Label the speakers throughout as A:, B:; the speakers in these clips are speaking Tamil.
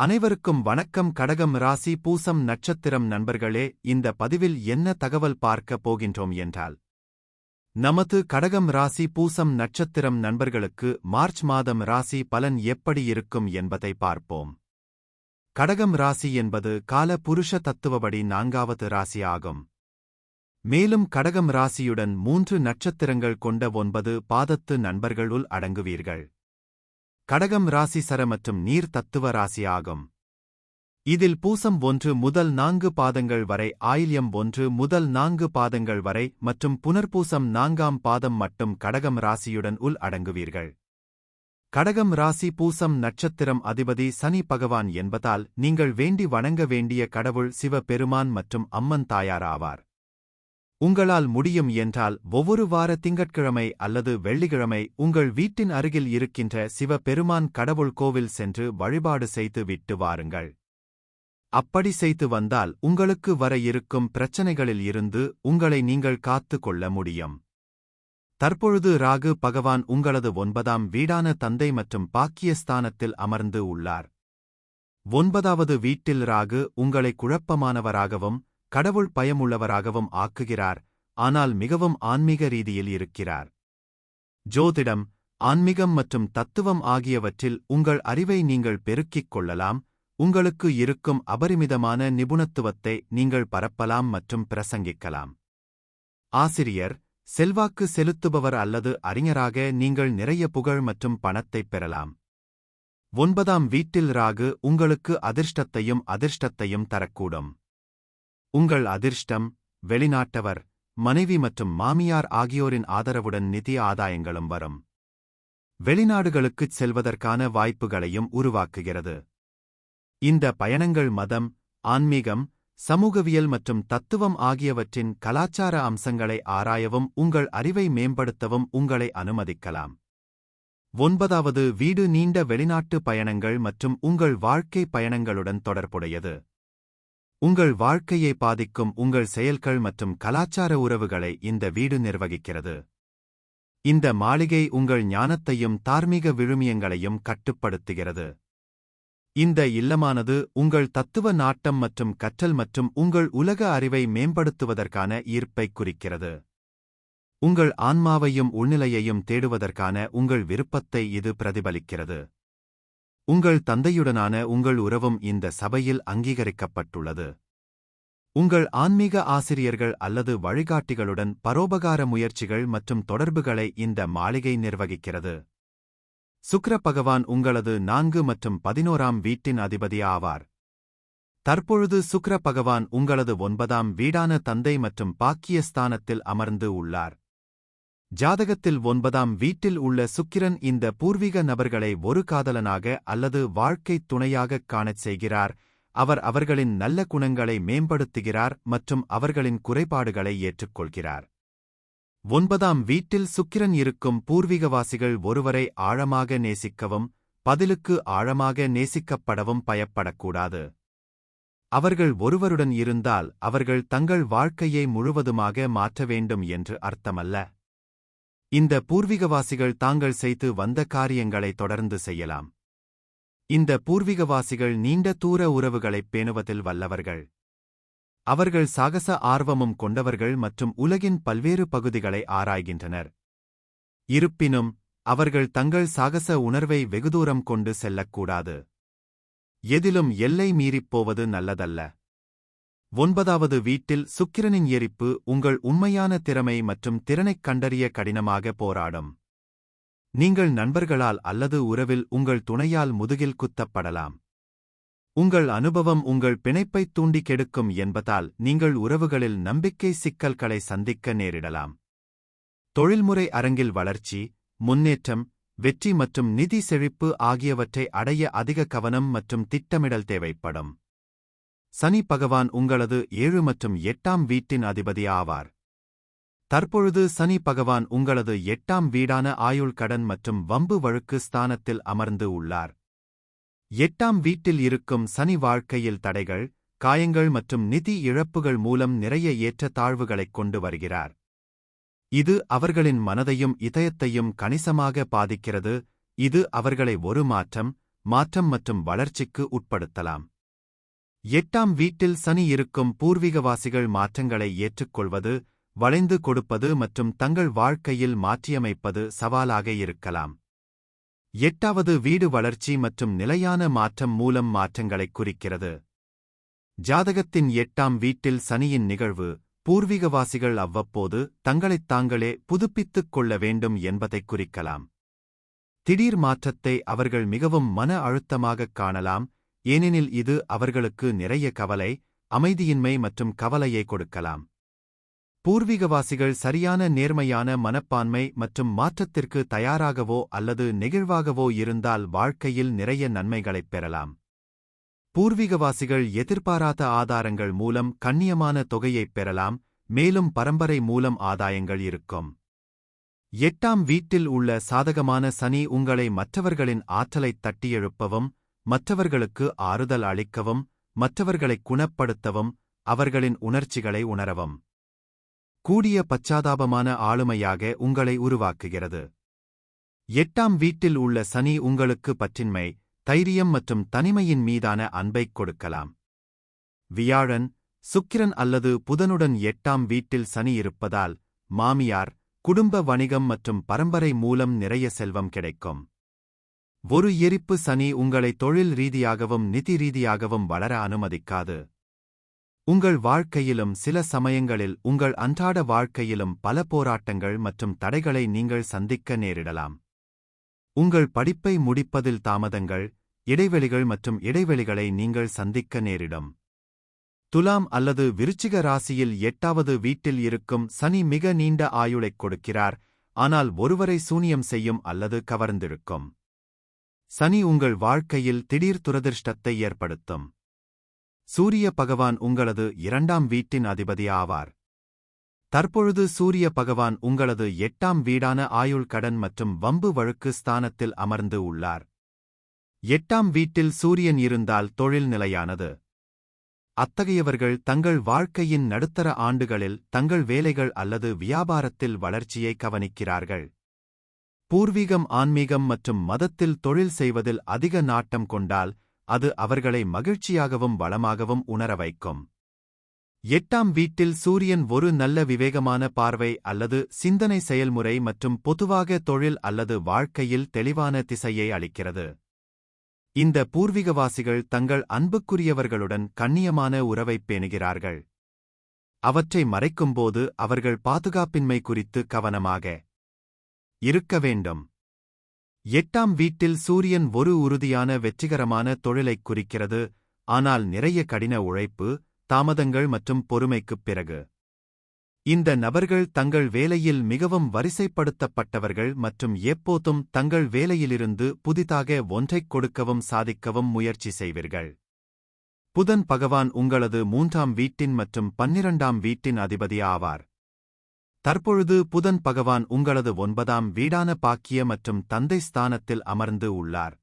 A: அனைவருக்கும் வணக்கம். கடகம் ராசி பூசம் நட்சத்திரம் நண்பர்களே இந்த பதிவில் என்ன தகவல் பார்க்கப் போகின்றோம் என்றால் நமது கடகம் ராசி பூசம் நட்சத்திரம் நண்பர்களுக்கு மார்ச் மாதம் ராசி பலன் எப்படி இருக்கும் என்பதை பார்ப்போம். கடகம் ராசி என்பது கால புருஷ தத்துவபடி நான்காவது ராசி ஆகும். மேலும் கடகம் ராசியுடன் மூன்று நட்சத்திரங்கள் கொண்ட ஒன்பது பாதத்து நண்பர்களுள் அடங்குவீர்கள். கடகம் ராசி சர மற்றும் நீர் தத்துவ ராசி ஆகும் இதில் பூசம் ஒன்று முதல் நான்கு பாதங்கள் வரை ஆயில்யம் ஒன்று முதல் நான்கு பாதங்கள் வரை மற்றும் புனர்பூசம் நான்காம் பாதம் மட்டும் கடகம் ராசியுடன் உள் அடங்குவீர்கள். கடகம் ராசி பூசம் நட்சத்திரம் அதிபதி சனி பகவான் என்பதால் நீங்கள் வேண்டி வணங்க வேண்டிய கடவுள் சிவபெருமான் மற்றும் அம்மன் தாயார் ஆவார் உங்களால் முடியும் என்றால் ஒவ்வொரு வார திங்கட்கிழமை அல்லது வெள்ளிக்கிழமை உங்கள் வீட்டின் அருகில் இருக்கின்ற சிவபெருமான் கடவுள் கோவில் சென்று வழிபாடு செய்து விட்டு வாருங்கள். அப்படி செய்து வந்தால் உங்களுக்கு வர இருக்கும் பிரச்சனைகளில் இருந்து உங்களை நீங்கள் காத்து கொள்ள முடியும். தற்பொழுது ராகு பகவான் உங்களது ஒன்பதாம் வீடான தந்தை மற்றும் பாக்கியஸ்தானத்தில் அமர்ந்து உள்ளார். ஒன்பதாவது வீட்டில் ராகு உங்களை குழப்பமானவராகவும் கடவுள் பயமுள்ளவராகவும் ஆக்குகிறார் ஆனால் மிகவும் ஆன்மீக ரீதியில் இருக்கிறார். ஜோதிடம் ஆன்மீகம் மற்றும் தத்துவம் ஆகியவற்றில் உங்கள் அறிவை நீங்கள் பெருக்கிக் கொள்ளலாம் உங்களுக்கு இருக்கும் அபரிமிதமான நிபுணத்துவத்தை நீங்கள் பரப்பலாம் மற்றும் பிரசங்கிக்கலாம். ஆசிரியர் செல்வாக்கு செலுத்துபவர் அல்லது அறிஞராக நீங்கள் நிறைய புகழ் மற்றும் பணத்தைப் பெறலாம். ஒன்பதாம் வீட்டில் ராகு உங்களுக்கு அதிர்ஷ்டத்தையும் அதிர்ஷ்டத்தையும் தரக்கூடும். உங்கள் அதிர்ஷ்டம் வெளிநாட்டவர் மனைவி மற்றும் மாமியார் ஆகியோரின் ஆதரவுடன் நிதி ஆதாயங்களும் வரும். வெளிநாடுகளுக்குச் செல்வதற்கான வாய்ப்புகளையும் உருவாக்குகிறது. இந்த பயணங்கள் மதம் ஆன்மீகம் சமூகவியல் மற்றும் தத்துவம் ஆகியவற்றின் கலாச்சார அம்சங்களை ஆராயவும் உங்கள் அறிவை மேம்படுத்தவும் உங்களை அனுமதிக்கலாம். ஒன்பதாவது வீடு நீண்ட வெளிநாட்டு பயணங்கள் மற்றும் உங்கள் வாழ்க்கை பயணங்களுடன் தொடர்புடையது. உங்கள் வாழ்க்கையை பாதிக்கும் உங்கள் செயல்கள் மற்றும் கலாச்சார உறவுகளை இந்த வீடு நிர்வகிக்கிறது. இந்த மாளிகை உங்கள் ஞானத்தையும் தார்மீக விழுமியங்களையும் கட்டுப்படுத்துகிறது. இந்த இல்லமானது உங்கள் தத்துவ நாட்டம் மற்றும் கற்றல் மற்றும் உங்கள் உலக அறிவை மேம்படுத்துவதற்கான ஈர்ப்பை குறிக்கிறது. உங்கள் ஆன்மாவையும் உள்நிலையையும் தேடுவதற்கான உங்கள் விருப்பத்தை இது பிரதிபலிக்கிறது. உங்கள் தந்தையுடனான உங்கள் உறவும் இந்த சபையில் அங்கீகரிக்கப்பட்டுள்ளது. உங்கள் ஆன்மீக ஆசிரியர்கள் அல்லது வழிகாட்டிகளுடன் பரோபகார முயற்சிகள் மற்றும் தொடர்புகளை இந்த மாளிகை நிர்வகிக்கிறது. சுக்ர பகவான் உங்களது நான்கு மற்றும் பதினோராம் வீட்டின் அதிபதி ஆவார் தற்பொழுது சுக்ர பகவான் உங்களது ஒன்பதாம் வீடான தந்தை மற்றும் பாக்கியஸ்தானத்தில் அமர்ந்து உள்ளார். ஜாதகத்தில் ஒன்பதாம் வீட்டில் உள்ள சுக்கிரன் இந்த பூர்வீக நபர்களை ஒரு காதலனாக அல்லது வாழ்க்கைத் துணையாகக் காணச் செய்கிறார். அவர் அவர்களின் நல்ல குணங்களை மேம்படுத்துகிறார் மற்றும் அவர்களின் குறைபாடுகளை ஏற்றுக்கொள்கிறார். ஒன்பதாம் வீட்டில் சுக்கிரன் இருக்கும் பூர்வீகவாசிகள் ஒருவரை ஆழமாக நேசிக்கவும் பதிலுக்கு ஆழமாக நேசிக்கப்படவும் பயப்படக்கூடாது. அவர்கள் ஒருவருடன் இருந்தால் அவர்கள் தங்கள் வாழ்க்கையை முழுவதுமாக மாற்ற வேண்டும் என்று அர்த்தமல்ல. இந்த பூர்வீகவாசிகள் தாங்கள் செய்து வந்த காரியங்களை தொடர்ந்து செய்யலாம். இந்த பூர்வீகவாசிகள் நீண்ட தூர உறவுகளைப் பேணுவதில் வல்லவர்கள். அவர்கள் சாகச ஆர்வமும் கொண்டவர்கள் மற்றும் உலகின் பல்வேறு பகுதிகளை ஆராய்கின்றனர். இருப்பினும் அவர்கள் தங்கள் சாகச உணர்வை வெகுதூரம் கொண்டு செல்லக்கூடாது. எதிலும் எல்லை மீறிப் போவது நல்லதல்ல. ஒன்பதாவது வீட்டில் சுக்கிரனின் எரிப்பு உங்கள் உண்மையான திறமை மற்றும் திறனைக் கண்டறிய கடினமாக போராடும். நீங்கள் நண்பர்களால் அல்லது உறவில் உங்கள் துணையால் முதுகில் குத்தப்படலாம். உங்கள் அனுபவம் உங்கள் பிணைப்பைத் தூண்டி கெடுக்கும் என்பதால் நீங்கள் உறவுகளில் நம்பிக்கை சிக்கல்களை சந்திக்க நேரிடலாம். தொழில்முறை அரங்கில் வளர்ச்சி முன்னேற்றம் வெற்றி மற்றும் நிதி செழிப்பு ஆகியவற்றை அடைய அதிக கவனம் மற்றும் திட்டமிடல் தேவைப்படும். சனி பகவான் உங்களது ஏழு மற்றும் எட்டாம் வீட்டின் அதிபதி ஆவார் தற்பொழுது சனி பகவான் உங்களது எட்டாம் வீடான ஆயுள் கடன் மற்றும் வம்பு வழுக்கு ஸ்தானத்தில் அமர்ந்து உள்ளார். எட்டாம் வீட்டில் இருக்கும் சனி வாழ்க்கையில் தடைகள் காயங்கள் மற்றும் நிதி இழப்புகள் மூலம் நிறைய ஏற்ற தாழ்வுகளைக் கொண்டு வருகிறார். இது அவர்களின் மனதையும் இதயத்தையும் கணிசமாக பாதிக்கிறது. இது அவர்களை ஒரு மாற்றம் மாற்றம் மற்றும் வளர்ச்சிக்கு உட்படுத்தலாம். எட்டாம் வீட்டில் சனி இருக்கும் பூர்வீகவாசிகள் மாற்றங்களை ஏற்றுக்கொள்வது வளைந்து கொடுப்பது மற்றும் தங்கள் வாழ்க்கையில் மாற்றியமைப்பது சவாலாக இருக்கலாம். எட்டாவது வீடு வளர்ச்சி மற்றும் நிலையான மாற்றம் மூலம் மாற்றங்களைக் குறிக்கிறது. ஜாதகத்தின் எட்டாம் வீட்டில் சனியின் நிகழ்வு பூர்வீகவாசிகள் அவ்வப்போது தங்களைத் தாங்களே புதுப்பித்துக் கொள்ள வேண்டும் என்பதைக் குறிக்கலாம். திடீர் மாற்றத்தை அவர்கள் மிகவும் மன அழுத்தமாகக் காணலாம் ஏனெனில் இது அவர்களுக்கு நிறைய கவலை அமைதியின்மை மற்றும் கவலையை கொடுக்கலாம். பூர்வீகவாசிகள் சரியான நேர்மையான மனப்பான்மை மற்றும் மாற்றத்திற்கு தயாராகவோ அல்லது நெகிழ்வாகவோ இருந்தால் வாழ்க்கையில் நிறைய நன்மைகளைப் பெறலாம். பூர்வீகவாசிகள் எதிர்பாராத ஆதாரங்கள் மூலம் கண்ணியமான தொகையைப் பெறலாம் மேலும் பரம்பரை மூலம் ஆதாயங்கள் இருக்கும். எட்டாம் வீட்டில் உள்ள சாதகமான சனி உங்களை மற்றவர்களின் ஆற்றலைத் தட்டியெழுப்பவும் மற்றவர்களுக்கு ஆறுதல் அளிக்கவும் மற்றவர்களைக் குணப்படுத்தவும் அவர்களின் உணர்ச்சிகளை உணரவும். கூடிய பச்சாதாபமான ஆளுமையாக உங்களை உருவாக்குகிறது. எட்டாம் வீட்டில் உள்ள சனி உங்களுக்கு பற்றின்மை தைரியம் மற்றும் தனிமையின் மீதான அன்பைக் கொடுக்கலாம். வியாழன் சுக்கிரன் அல்லது புதனுடன் எட்டாம் வீட்டில் சனி இருப்பதால் மாமியார் குடும்ப வணிகம் மற்றும் பரம்பரை மூலம் நிறைய செல்வம் கிடைக்கும். ஒரு எரிப்பு சனி உங்களை தொழில் ரீதியாகவும் நிதி ரீதியாகவும் வளர அனுமதிக்காது. உங்கள் வாழ்க்கையிலும் சில சமயங்களில் உங்கள் அன்றாட வாழ்க்கையிலும் பல போராட்டங்கள் மற்றும் தடைகளை நீங்கள் சந்திக்க நேரிடலாம். உங்கள் படிப்பை முடிப்பதில் தாமதங்கள் இடைவெளிகள் மற்றும் இடைவெளிகளை நீங்கள் சந்திக்க நேரிடும். துலாம் அல்லது விருச்சிக ராசியில் எட்டாவது வீட்டில் இருக்கும் சனி மிக நீண்ட ஆயுளைக் கொடுக்கிறார் ஆனால் ஒருவரை சூனியம் செய்யும் அல்லது கவர்ந்திருக்கும். சனி உங்கள் வாழ்க்கையில் திடீர் துரதிர்ஷ்டத்தை ஏற்படுத்தும். சூரிய பகவான் உங்களது இரண்டாம் வீட்டின் அதிபதி ஆவார் தற்பொழுது சூரிய பகவான் உங்களது எட்டாம் வீடான ஆயுள் கடன் மற்றும் வம்பு வழுக்கு ஸ்தானத்தில் அமர்ந்து உள்ளார். எட்டாம் வீட்டில் சூரியன் இருந்தால் தொழில் நிலையானது. அத்தகையவர்கள் தங்கள் வாழ்க்கையின் நடுத்தர ஆண்டுகளில் தங்கள் வேலைகள் அல்லது வியாபாரத்தில் வளர்ச்சியை கவனிக்கிறார்கள். பூர்வீகம் ஆன்மீகம் மற்றும் மதத்தில் தொழில் செய்வதில் அதிக நாட்டம் கொண்டால் அது அவர்களை மகிழ்ச்சியாகவும் வளமாகவும் உணர வைக்கும். எட்டாம் வீட்டில் சூரியன் ஒரு நல்ல விவேகமான பார்வை அல்லது சிந்தனை செயல்முறை மற்றும் பொதுவாக தொழில் அல்லது வாழ்க்கையில் தெளிவான திசையை அளிக்கிறது. இந்த பூர்வீகவாசிகள் தங்கள் அன்புக்குரியவர்களுடன் கண்ணியமான உறவைப் பேணுகிறார்கள். அவற்றை மறைக்கும்போது அவர்கள் பாதுகாப்பின்மை குறித்து கவனமாக இருக்க வேண்டும். எட்டாம் வீட்டில் சூரியன் ஒரு உறுதியான வெற்றிகரமான தொழிலைக் குறிக்கிறது ஆனால் நிறைய கடின உழைப்பு தாமதங்கள் மற்றும் பொறுமைக்குப் பிறகு. இந்த நபர்கள் தங்கள் வேலையில் மிகவும் வரிசைப்படுத்தப்பட்டவர்கள் மற்றும் எப்போதும் தங்கள் வேலையிலிருந்து புதிதாக ஒன்றைக் கொடுக்கவும் சாதிக்கவும் முயற்சி செய்வீர்கள். புதன் பகவான் உங்களது மூன்றாம் வீட்டின் மற்றும் பன்னிரண்டாம் வீட்டின் அதிபதி ஆவார். தற்பொழுது புதன் பகவான் உங்களது ஒன்பதாம் வீடான பாக்கிய மற்றும் தந்தை ஸ்தானத்தில் அமர்ந்து உள்ளார்.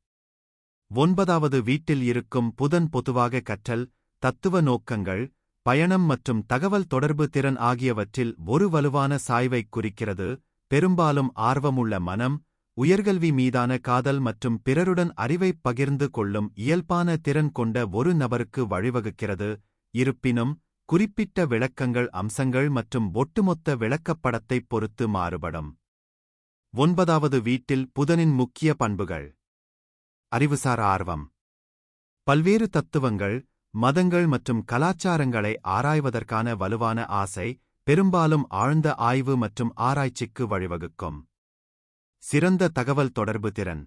A: ஒன்பதாவது வீட்டில் இருக்கும் புதன் பொதுவாக கற்றல் தத்துவ நோக்கங்கள் பயணம் மற்றும் தகவல் தொடர்பு திறன் ஆகியவற்றில் ஒரு வலுவான சாய்வைக் குறிக்கிறது. பெரும்பாலும் ஆர்வமுள்ள மனம் உயர்கல்வி மீதான காதல் மற்றும் பிறருடன் அறிவைப் பகிர்ந்து கொள்ளும் இயல்பான திறன் கொண்ட ஒரு நபருக்கு வழிவகுக்கிறது. இருப்பினும் குறிப்பிட்ட விளக்கங்கள் அம்சங்கள் மற்றும் ஒட்டுமொத்த விளக்கப்படத்தைப் பொறுத்து மாறுபடும். ஒன்பதாவது வீட்டில் புதனின் முக்கிய பண்புகள். அறிவுசார் ஆர்வம். பல்வேறு தத்துவங்கள் மதங்கள் மற்றும் கலாச்சாரங்களை ஆராய்வதற்கான வலுவான ஆசை பெரும்பாலும் ஆழ்ந்த ஆய்வு மற்றும் ஆராய்ச்சிக்கு வழிவகுக்கும். சிறந்த தகவல் தொடர்பு திறன்.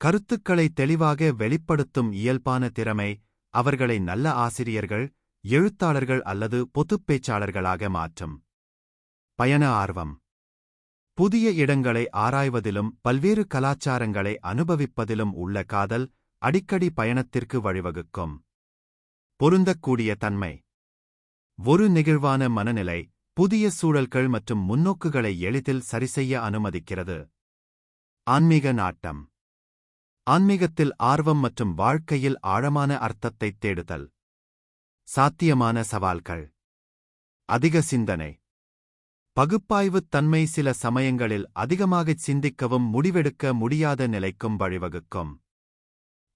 A: கருத்துக்களை தெளிவாக வெளிப்படுத்தும் இயல்பான திறமை அவர்களை நல்ல ஆசிரியர்கள் எழுத்தாளர்கள் அல்லது பொதுப் பேச்சாளர்களாக மாற்றும். பயண ஆர்வம். புதிய இடங்களை ஆராய்வதிலும் பல்வேறு கலாச்சாரங்களை அனுபவிப்பதிலும் உள்ள காதல் அடிக்கடி பயணத்திற்கு வழிவகுக்கும். பொருந்தக்கூடிய தன்மை. ஒரு நெகிழ்வான மனநிலை புதிய சூழல்கள் மற்றும் முன்னோக்குகளை எளிதில் சரிசெய்ய அனுமதிக்கிறது. ஆன்மீக நாட்டம். ஆன்மீகத்தில் ஆர்வம் மற்றும் வாழ்க்கையில் ஆழமான அர்த்தத்தைத் தேடுதல். சாத்தியமான சவால்கள். அதிக சிந்தனை. பகுப்பாய்வுத் தன்மை சில சமயங்களில் அதிகமாகச் சிந்திக்கவும் முடிவெடுக்க முடியாத நிலைக்கும் வழிவகுக்கும்.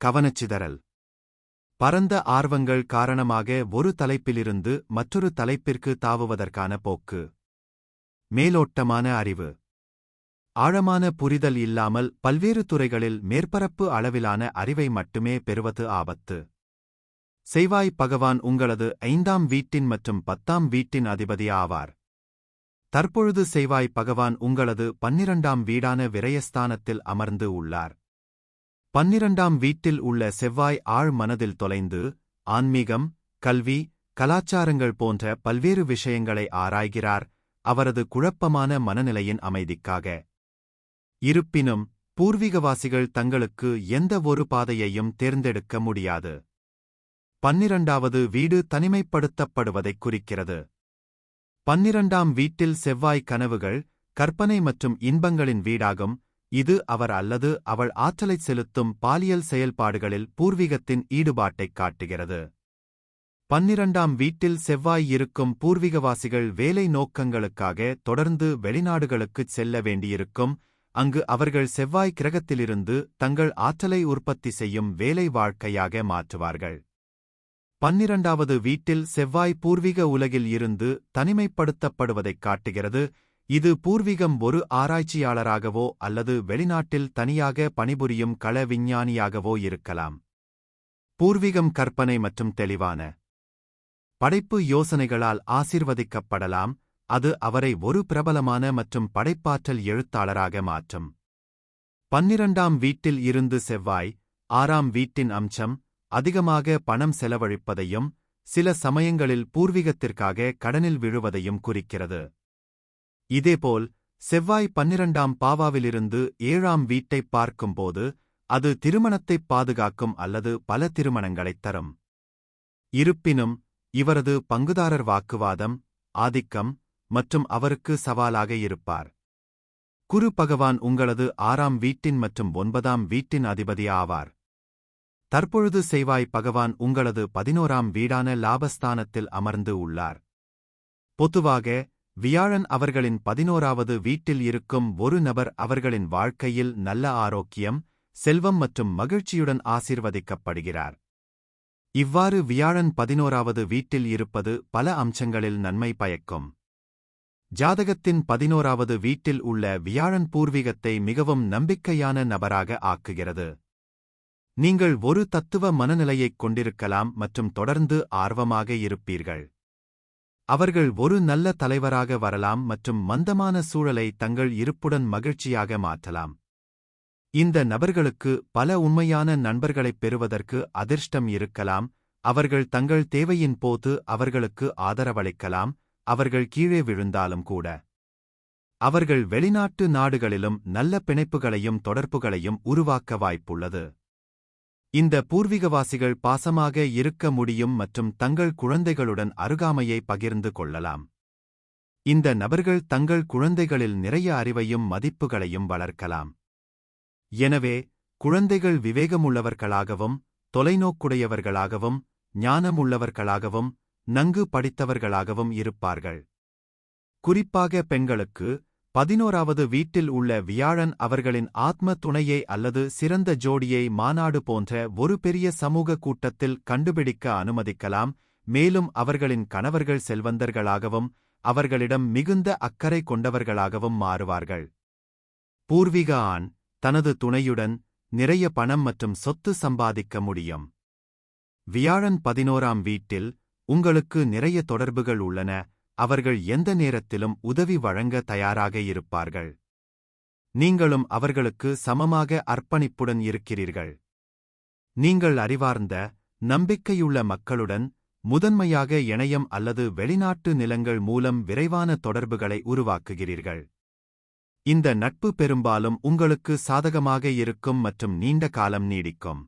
A: கவனச்சிதறல். பரந்த ஆர்வங்கள் காரணமாக ஒரு தலைப்பிலிருந்து மற்றொரு தலைப்பிற்கு தாவுவதற்கான போக்கு. மேலோட்டமான அறிவு. ஆழமான புரிதல் இல்லாமல் பல்வேறு துறைகளில் மேற்பரப்பு அளவிலான அறிவை மட்டுமே பெறுவது ஆபத்து. செய்வாய் பகவான் உங்களது ஐந்தாம் வீட்டின் மற்றும் பத்தாம் வீட்டின் அதிபதி ஆவார். தற்பொழுது செய்வாய் பகவான் உங்களது பன்னிரண்டாம் வீடான விரயஸ்தானத்தில் அமர்ந்து உள்ளார். பன்னிரண்டாம் வீட்டில் உள்ள செவ்வாய் ஆழ் மனதில் தொலைந்து ஆன்மீகம் கல்வி கலாச்சாரங்கள் போன்ற பல்வேறு விஷயங்களை ஆராய்கிறார் அவரது குழப்பமான மனநிலையின் அமைதிக்காக. இருப்பினும் பூர்வீகவாசிகள் தங்களுக்கு எந்த ஒரு பாதையையும் தேர்ந்தெடுக்க முடியாது. பன்னிரண்டாவது வீடு தனிமைப்படுத்தப்படுவதைக் குறிக்கிறது. பன்னிரண்டாம் வீட்டில் செவ்வாய் கனவுகள் கற்பனை மற்றும் இன்பங்களின் வீடாகும். இது அவர் அல்லது அவள் ஆற்றலைச் செலுத்தும் பாலியல் செயல்பாடுகளில் பூர்வீகத்தின் ஈடுபாட்டைக் காட்டுகிறது. பன்னிரண்டாம் வீட்டில் செவ்வாய் இருக்கும் பூர்வீகவாசிகள் வேலை நோக்கங்களுக்காக தொடர்ந்து வெளிநாடுகளுக்குச் செல்ல வேண்டியிருக்கும். அங்கு அவர்கள் செவ்வாய் கிரகத்திலிருந்து தங்கள் ஆற்றலை உற்பத்தி செய்யும் வேலை வாழ்க்கையாக மாற்றுவார்கள். பன்னிரண்டாவது வீட்டில் செவ்வாய் பூர்வீக உலகில் இருந்து தனிமைப்படுத்தப்படுவதைக் காட்டுகிறது. இது பூர்வீகம் ஒரு ஆராய்ச்சியாளராகவோ அல்லது வெளிநாட்டில் தனியாக பணிபுரியும் கள விஞ்ஞானியாகவோ இருக்கலாம். பூர்வீகம் கற்பனை மற்றும் தெளிவான படைப்பு யோசனைகளால் ஆசிர்வதிக்கப்படலாம். அது அவரை ஒரு பிரபலமான மற்றும் படைப்பாற்றல் எழுத்தாளராக மாற்றும். பன்னிரண்டாம் வீட்டில் இருந்து செவ்வாய் ஆறாம் வீட்டின் அம்சம் அதிகமாக பணம் செலவழிப்பதையும் சில சமயங்களில் பூர்வீகத்திற்காக கடனில் விழுவதையும் குறிக்கிறது. இதேபோல் செவ்வாய் பன்னிரண்டாம் பாவாவிலிருந்து ஏழாம் வீட்டைப் பார்க்கும்போது அது திருமணத்தைப் பாதுகாக்கும் அல்லது பல திருமணங்களைத் தரும். இருப்பினும் இவரது பங்குதாரர் வாக்குவாதம் ஆதிக்கம் மற்றும் அவருக்கு சவாலாக இருப்பார். குரு பகவான் உங்களது ஆறாம் வீட்டின் மற்றும் ஒன்பதாம் வீட்டின் அதிபதி ஆவார். தற்பொழுது செய்வாய் பகவான் உங்களது பதினோராம் வீடான லாபஸ்தானத்தில் அமர்ந்து உள்ளார். பொதுவாக வியாழன் அவர்களின் பதினோராவது வீட்டில் இருக்கும் ஒரு நபர் அவர்களின் வாழ்க்கையில் நல்ல ஆரோக்கியம் செல்வம் மற்றும் மகிழ்ச்சியுடன் ஆசிர்வதிக்கப்படுகிறார். இவ்வாறு வியாழன் பதினோராவது வீட்டில் இருப்பது பல அம்சங்களில் நன்மை பயக்கும். ஜாதகத்தின் பதினோராவது வீட்டில் உள்ள வியாழன் பூர்வீகத்தை மிகவும் நம்பிக்கையான நபராக ஆக்குகிறது. நீங்கள் ஒரு தத்துவ மனநிலையைக் கொண்டிருக்கலாம் மற்றும் தொடர்ந்து ஆர்வமாக இருப்பீர்கள். அவர்கள் ஒரு நல்ல தலைவராக வரலாம் மற்றும் மந்தமான சூழலை தங்கள் இருப்புடன் மகிழ்ச்சியாக மாற்றலாம். இந்த நபர்களுக்கு பல உண்மையான நண்பர்களைப் பெறுவதற்கு அதிர்ஷ்டம் இருக்கலாம் அவர்கள் தங்கள் தேவையின் போது அவர்களுக்கு ஆதரவளிக்கலாம் அவர்கள் கீழே விழுந்தாலும் கூட. அவர்கள் வெளிநாட்டு நாடுகளிலும் நல்ல பிணைப்புகளையும் தொடர்புகளையும் உருவாக்க வாய்ப்புள்ளது. இந்த பூர்வீகவாசிகள் பாசமாக இருக்க முடியும் மற்றும் தங்கள் குழந்தைகளுடன் அருகாமையை பகிர்ந்து கொள்ளலாம். இந்த நபர்கள் தங்கள் குழந்தைகளில் நிறைய அறிவையும் மதிப்புகளையும் வளர்க்கலாம். எனவே குழந்தைகள் விவேகமுள்ளவர்களாகவும் தொலைநோக்குடையவர்களாகவும் ஞானமுள்ளவர்களாகவும் நன்கு படித்தவர்களாகவும் இருப்பார்கள். குறிப்பாக பெண்களுக்கு பதினோராவது வீட்டில் உள்ள வியாழன் அவர்களின் ஆத்ம துணையை அல்லது சிறந்த ஜோடியை மாநாடு போன்ற ஒரு பெரிய சமூக கூட்டத்தில் கண்டுபிடிக்க அனுமதிக்கலாம் மேலும் அவர்களின் கணவர்கள் செல்வந்தர்களாகவும் அவர்களிடம் மிகுந்த அக்கறை கொண்டவர்களாகவும் மாறுவார்கள். பூர்வீக ஆண் தனது துணையுடன் நிறைய பணம் மற்றும் சொத்து சம்பாதிக்க முடியும். வியாழன் பதினோராம் வீட்டில் உங்களுக்கு நிறைய தொடர்புகள் உள்ளன அவர்கள் எந்த நேரத்திலும் உதவி வழங்க தயாராக இருப்பார்கள். நீங்களும் அவர்களுக்கு சமமாக அர்ப்பணிப்புடன் இருக்கிறீர்கள். நீங்கள் அறிவார்ந்த நம்பிக்கையுள்ள மக்களுடன் முதன்மையாக இணையம் அல்லது வெளிநாட்டு நிலங்கள் மூலம் விரைவான தொடர்புகளை உருவாக்குகிறீர்கள். இந்த நட்பு பெரும்பாலும் உங்களுக்கு சாதகமாக இருக்கும் மற்றும் நீண்ட காலம் நீடிக்கும்.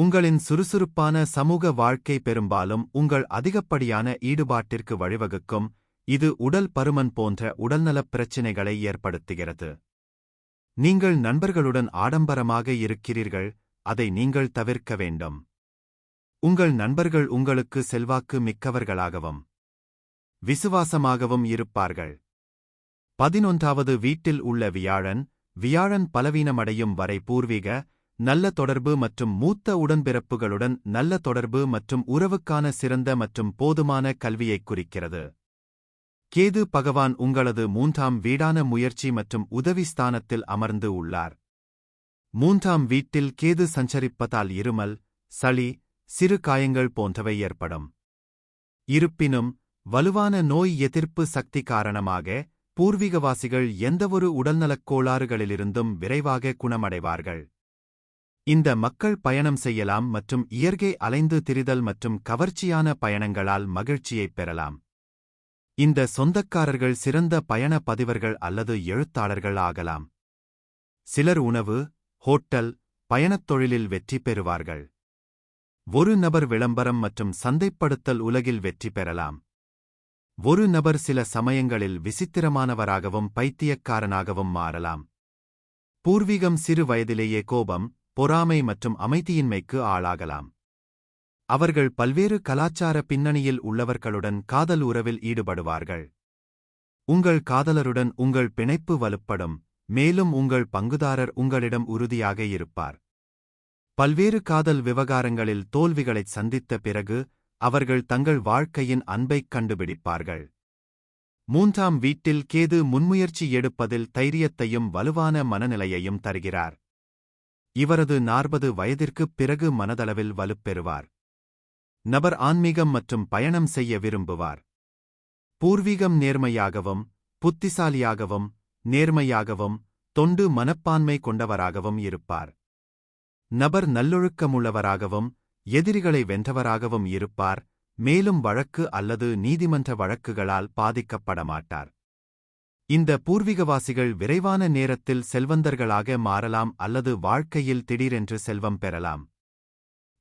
A: உங்களின் சுறுசுறுப்பான சமூக வாழ்க்கை பெரும்பாலும் உங்கள் அதிகப்படியான ஈடுபாட்டிற்கு வழிவகுக்கும். இது உடல் பருமன் போன்ற உடல்நலப் பிரச்சினைகளை ஏற்படுத்துகிறது. நீங்கள் நண்பர்களுடன் ஆடம்பரமாக இருக்கிறீர்கள் அதை நீங்கள் தவிர்க்க வேண்டும். உங்கள் நண்பர்கள் உங்களுக்கு செல்வாக்கு மிக்கவர்களாகவும் விசுவாசமாகவும் இருப்பார்கள். பதினொன்றாவது வீட்டில் உள்ள வியாழன் வியாழன் பலவீனமடையும் வரை பூர்வீக நல்ல தொடர்பு மற்றும் மூத்த உடன்பிறப்புகளுடன் நல்ல தொடர்பு மற்றும் உறவுக்கான சிறந்த மற்றும் போதுமான கல்வியைக் குறிக்கிறது. கேது பகவான் உங்களது மூன்றாம் வீடான முயற்சி மற்றும் உதவி ஸ்தானத்தில் அமர்ந்து உள்ளார். மூன்றாம் வீட்டில் கேது சஞ்சரிப்பதால் இருமல் சளி சிறு காயங்கள் போன்றவை ஏற்படும். இருப்பினும் வலுவான நோய் எதிர்ப்பு சக்தி காரணமாக பூர்வீகவாசிகள் எந்தவொரு உடல்நலக் கோளாறுகளிலிருந்தும் விரைவாக குணமடைவார்கள். இந்த மக்கள் பயணம் செய்யலாம் மற்றும் இயற்கை அலைந்து திரிதல் மற்றும் கவர்ச்சியான பயணங்களால் மகிழ்ச்சியைப் பெறலாம். இந்த சொந்தக்காரர்கள் சிறந்த பயண பதிவர்கள் அல்லது எழுத்தாளர்கள் ஆகலாம். சிலர் உணவு ஹோட்டல் பயணத் தொழிலில் வெற்றி பெறுவார்கள். ஒரு நபர் விளம்பரம் மற்றும் சந்தைப்படுத்தல் உலகில் வெற்றி பெறலாம். ஒரு நபர் சில சமயங்களில் விசித்திரமானவராகவும் பைத்தியக்காரனாகவும் மாறலாம். பூர்வீகம் சிறு வயதிலேயே கோபம் பொறாமை மற்றும் அமைதியின்மைக்கு ஆளாகலாம். அவர்கள் பல்வேறு கலாச்சார பின்னணியில் உள்ளவர்களுடன் காதல் உறவில் ஈடுபடுவார்கள். உங்கள் காதலருடன் உங்கள் பிணைப்பு வலுப்படும் மேலும் உங்கள் பங்குதாரர் உங்களிடம் உறுதியாக இருப்பார். பல்வேறு காதல் விவகாரங்களில் தோல்விகளைச் சந்தித்த பிறகு அவர்கள் தங்கள் வாழ்க்கையின் அன்பைக் கண்டுபிடிப்பார்கள். மூன்றாம் வீட்டில் கேது முன்முயற்சி எடுப்பதில் தைரியத்தையும் வலுவான மனநிலையையும் தருகிறார். இவரது நாற்பது வயதிற்குப் பிறகு மனதளவில் வலுப்பெறுவார் நபர் ஆன்மீகம் மற்றும் பயணம் செய்ய விரும்புவார். பூர்வீகம் நேர்மையாகவும் புத்திசாலியாகவும் நேர்மையாகவும் தொண்டு மனப்பான்மை கொண்டவராகவும் இருப்பார். நபர் நல்லொழுக்கமுள்ளவராகவும் எதிரிகளை வென்றவராகவும் இருப்பார் மேலும் வழக்கு அல்லது நீதிமன்ற வழக்குகளால் பாதிக்கப்படமாட்டார். இந்த பூர்வீகவாசிகள் விரைவான நேரத்தில் செல்வந்தர்களாக மாறலாம் அல்லது வாழ்க்கையில் திடீரென்று செல்வம் பெறலாம்.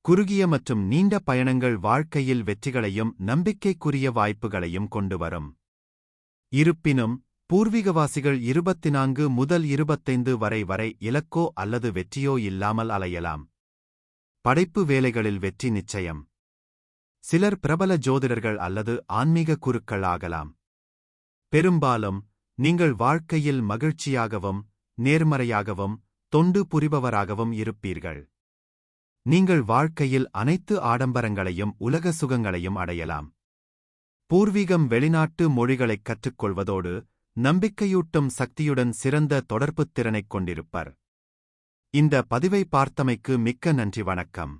A: குறுகிய மற்றும் நீண்ட பயணங்கள் வாழ்க்கையில் வெற்றிகளையும் நம்பிக்கைக்குரிய வாய்ப்புகளையும் கொண்டுவரும். இருப்பினும் பூர்வீகவாசிகள் இருபத்தி நான்கு முதல் இருபத்தைந்து வரை வரை இலக்கோ அல்லது வெற்றியோ இல்லாமல் அலையலாம். படைப்பு வேலைகளில் வெற்றி நிச்சயம். சிலர் பிரபல ஜோதிடர்கள் அல்லது ஆன்மீக குருக்கள் ஆகலாம் பெரும்பாலும் நீங்கள் வாழ்க்கையில் மகிழ்ச்சியாகவும் நேர்மறையாகவும் தொண்டு புரிபவராகவும் இருப்பீர்கள். நீங்கள் வாழ்க்கையில் அனைத்து ஆடம்பரங்களையும் உலக சுகங்களையும் அடையலாம். பூர்வீகம் வெளிநாட்டு மொழிகளைக் கற்றுக்கொள்வதோடு நம்பிக்கையூட்டும் சக்தியுடன் சிறந்த தொடர்புத் திறனைக் கொண்டிருப்பர். இந்த பதிவை பார்த்தமைக்கு மிக்க நன்றி வணக்கம்.